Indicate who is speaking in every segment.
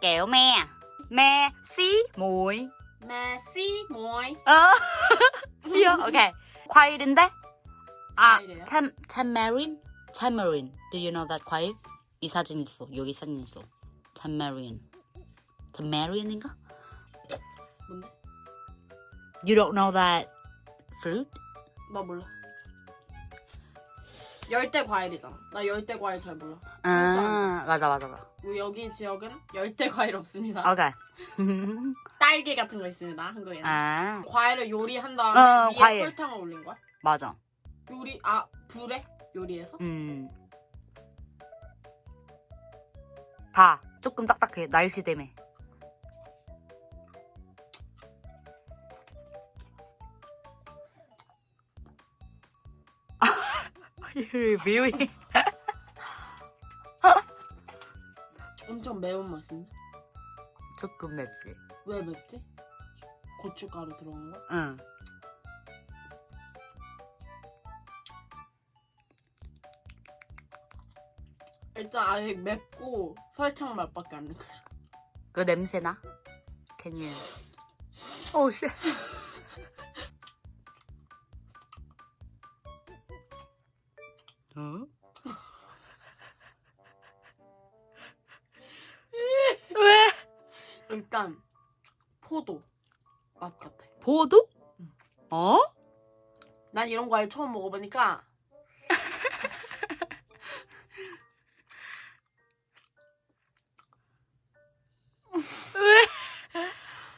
Speaker 1: kẹo me me xí muối.
Speaker 2: 메시 모이.
Speaker 1: 어 귀여 오케이 과일인데 아
Speaker 2: 과일이에요?
Speaker 1: 참 참메린 참메린 do you know that 과일 이 사진 있어 여기 사진 있어 참메린 참메린인가
Speaker 2: 뭔데?
Speaker 1: you don't know that fruit?
Speaker 2: 나 몰라. 열대 과일이잖아. 나 열대 과일 잘 몰라.
Speaker 1: 아 맞아 맞아 맞아
Speaker 2: 우리 여기 지역은 열대 과일 없습니다.
Speaker 1: 오케이
Speaker 2: 딸기 같은 거 있습니다. 한국에는.
Speaker 1: 아
Speaker 2: 과일을 요리한 다음에
Speaker 1: 어,
Speaker 2: 위에
Speaker 1: 과일.
Speaker 2: 설탕을 올린 거야?
Speaker 1: 맞아
Speaker 2: 요리 아 불에 요리해서?
Speaker 1: 음. 다 조금 딱딱해 날씨 때문에 리뷰이
Speaker 2: 엄청 매운 맛인데?
Speaker 1: 조금 맵지
Speaker 2: 왜 맵지? 고춧가루 들어간 거?
Speaker 1: 응
Speaker 2: 일단 아직 맵고 설탕 맛밖에 안 느껴져.
Speaker 1: 그 냄새나? Can you Oh shit 어? 왜?
Speaker 2: 일단 포도 맛 같아.
Speaker 1: 보도?
Speaker 2: 응.
Speaker 1: 어?
Speaker 2: 난 이런 과일 처음 먹어보니까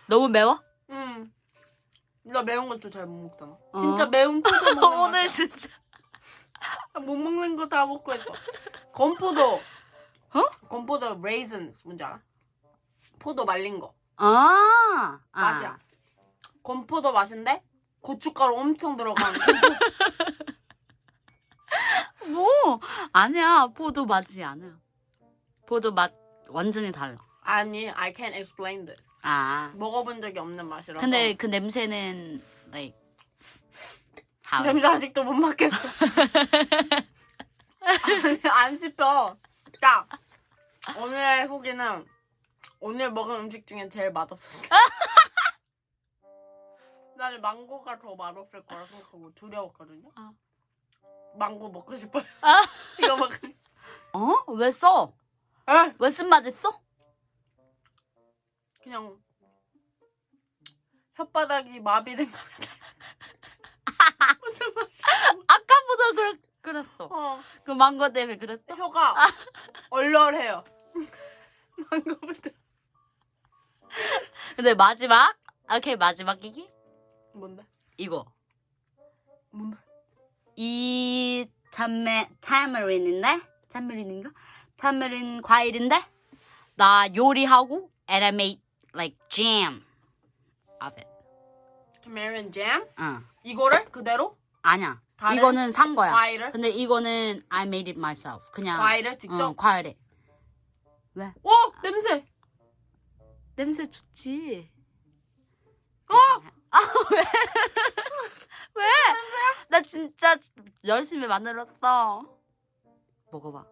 Speaker 1: 너무 매워?
Speaker 2: 음. 나 매운 것도 잘 못 먹잖아.
Speaker 1: 어.
Speaker 2: 진짜 매운 포도 먹는
Speaker 1: 오늘
Speaker 2: 맛이야.
Speaker 1: 진짜
Speaker 2: 못 먹는 거 다 먹고 있어. 건포도.
Speaker 1: 어?
Speaker 2: 건포도 레이즌스 뭔지 알아? 포도 말린 거
Speaker 1: 아, 아.
Speaker 2: 맛이야. 건포도 맛인데 고춧가루 엄청 들어간
Speaker 1: 뭐 아니야 포도 맛이 아니야 포도 맛 완전히 달라
Speaker 2: 아니 I can't explain this.
Speaker 1: 아
Speaker 2: 먹어본 적이 없는 맛이라서.
Speaker 1: 근데 그 냄새는 like
Speaker 2: 냄새 아직도 못 맡겠어. 아니, 안 씹혀. 딱 오늘의 후기는 오늘 먹은 음식 중에 제일 맛없었어. 나는 망고가 더 맛없을 거라 생각하고 두려웠거든요.
Speaker 1: 아.
Speaker 2: 망고 먹고 싶어요.
Speaker 1: 아.
Speaker 2: 이거 먹.
Speaker 1: 어? 왜 써?
Speaker 2: 아,
Speaker 1: 왜 쓴맛 있어?
Speaker 2: 그냥 혓바닥이 마비된 거 같아. 무슨 맛이야?
Speaker 1: 아까보다 그랬, 그랬어
Speaker 2: 어.
Speaker 1: 그 망고 때문에 그랬어?
Speaker 2: 혀가 얼얼해요. 망고부터.
Speaker 1: 근데 마지막 오케이 마지막 얘기
Speaker 2: 뭔데?
Speaker 1: 이거
Speaker 2: 뭔데?
Speaker 1: 이 참메 타머린인데 타머린인가? 타머린 과일인데 나 요리하고 and I made like jam of it.
Speaker 2: Tamarind jam?
Speaker 1: 응.
Speaker 2: 이거를 그대로
Speaker 1: 아니야.
Speaker 2: 다른
Speaker 1: 이거는 산 거야.
Speaker 2: 과일을
Speaker 1: 근데 이거는 I made it myself. 그냥
Speaker 2: 과일을 직접.
Speaker 1: 응, 과일에.
Speaker 2: 오 냄새.
Speaker 1: 냄새 좋지.
Speaker 2: 어
Speaker 1: 아 왜? 왜? 나 진짜 열심히 만들었어. 먹어봐.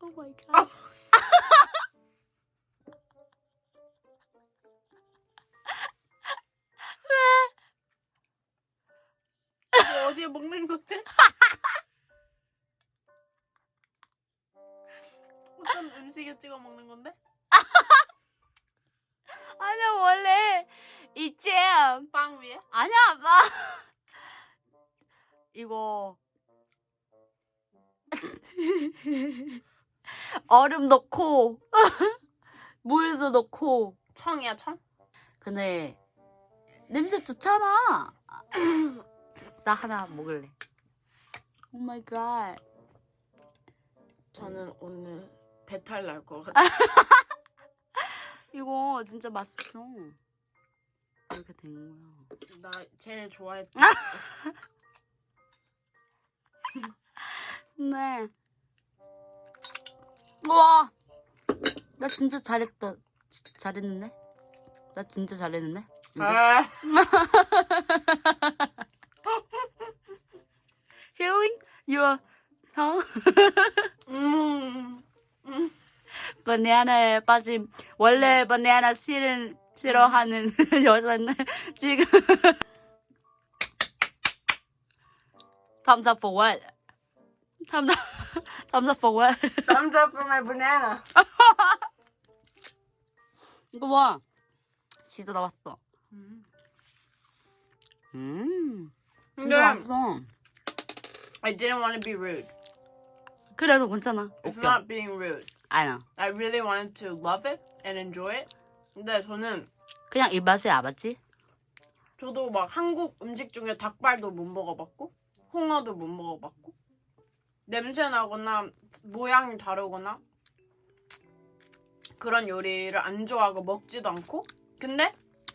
Speaker 1: 오 마이 갓.
Speaker 2: 어디에 먹는 건데? 어떤 음식에 찍어 먹는 건데?
Speaker 1: 아니야 원래 이 잼.
Speaker 2: 빵 위에?
Speaker 1: 아니야 봐. 이거 얼음 넣고 물도 넣고
Speaker 2: 청이야 청?
Speaker 1: 근데 냄새 좋잖아. 나 하나 먹을래. 오 마이 갓.
Speaker 2: 저는 오늘 배탈 날 것 같아.
Speaker 1: 이거 진짜 맛있어. 이렇게 된 거야.
Speaker 2: 나 제일 좋아했던
Speaker 1: 네. 와. 나 진짜 잘했다. 지- 잘했는데? 나 진짜 잘했는데?
Speaker 2: 아,
Speaker 1: Healing your 형
Speaker 2: 음.
Speaker 1: 바나나에 빠짐. 원래 바나나 싫은 싫어하는 여자는 지금 thumbs up for what? thumbs up, thumbs up for what?
Speaker 2: Thumbs up for my banana.
Speaker 1: 이거 봐. 씨도 나왔어. 음. 진짜
Speaker 2: 근데
Speaker 1: 맛있어.
Speaker 2: I didn't want to be rude.
Speaker 1: 그래도 괜찮아.
Speaker 2: It's
Speaker 1: 웃겨.
Speaker 2: not being rude.
Speaker 1: I know.
Speaker 2: I really wanted to love it and enjoy it. 근데 저는
Speaker 1: 그냥 입맛에 알았지?
Speaker 2: 저도 막 한국 음식 중에 닭발도 못 먹어봤고 홍어도 못 먹어봤고 냄새 나거나 모양이 다르거나 그런 요리를 안 좋아하고 먹지도 않고 근데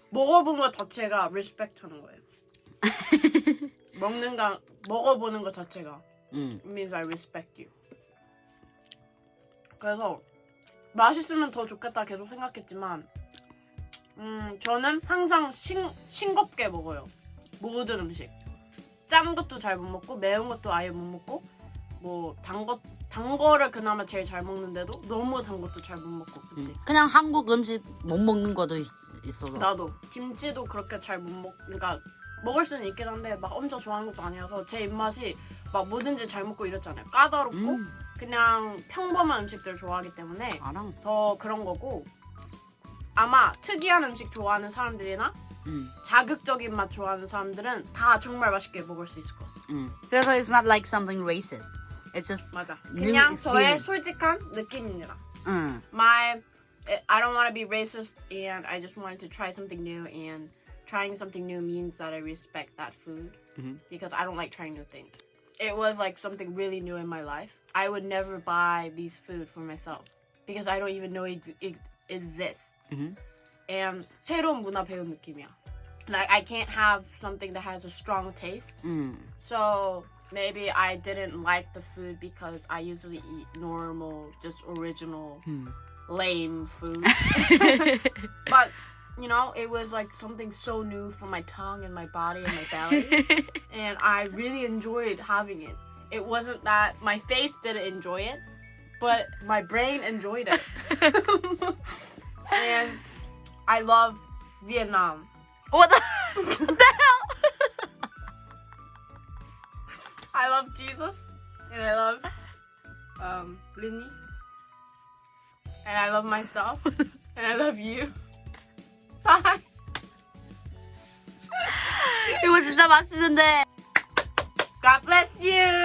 Speaker 2: 먹어본 것 자체가 리스펙트 하는 거예요. 먹는 거 먹어보는 것 자체가
Speaker 1: 응.
Speaker 2: it means I respect you. 그래서 맛있으면 더 좋겠다 계속 생각했지만 음 저는 항상 싱, 싱겁게 먹어요 모든 음식 짠 것도 잘 못 먹고 매운 것도 아예 못 먹고 뭐단거단 거를 그나마 제일 잘 먹는데도 너무 단 것도 잘 못 먹고 그치
Speaker 1: 응. 그냥 한국 음식 못 먹는 것도 있, 있어서.
Speaker 2: 나도 김치도 그렇게 잘 못 먹, 그러니까 먹을 수는 있긴 한데 막 엄청 좋아하는 것도 아니어서 제 입맛이 막 뭐든지 잘 먹고 이렇잖아요. 까다롭고
Speaker 1: 음,
Speaker 2: 그냥 평범한 음식들을 좋아하기 때문에
Speaker 1: 알아.
Speaker 2: 더 그런 거고 아마 특이한 음식 좋아하는 사람들이나
Speaker 1: 응.
Speaker 2: 자극적인 맛 좋아하는 사람들은 다 정말 맛있게 먹을 수 있을 것 같아.
Speaker 1: 응. 그래서 it's not like something racist. It's just
Speaker 2: 맞아.
Speaker 1: New
Speaker 2: 그냥 저의
Speaker 1: experience.
Speaker 2: 솔직한 느낌입니다.
Speaker 1: 응.
Speaker 2: My I don't want to be racist and I just wanted to try something new and trying something new means that I respect that food
Speaker 1: Mhm.
Speaker 2: because I don't like trying new things. It was like something really new in my life. I would never buy these food for myself because I don't even know it, it exists.
Speaker 1: Mhm.
Speaker 2: And 새로운 문화 배운 느낌이야. Like I can't have something that has a strong taste.
Speaker 1: 응.
Speaker 2: So maybe I didn't like the food because I usually eat normal, just original
Speaker 1: 응.
Speaker 2: lame food. but you know, it was like something so new for my tongue and my body and my belly, and I really enjoyed having it. It wasn't that my face didn't enjoy it, but my brain enjoyed it. and I love Vietnam.
Speaker 1: What the, what the hell?
Speaker 2: I love Jesus, and I love um Linny, and I love myself, and I love you.
Speaker 1: 이거 진짜 맛있는데. God bless you.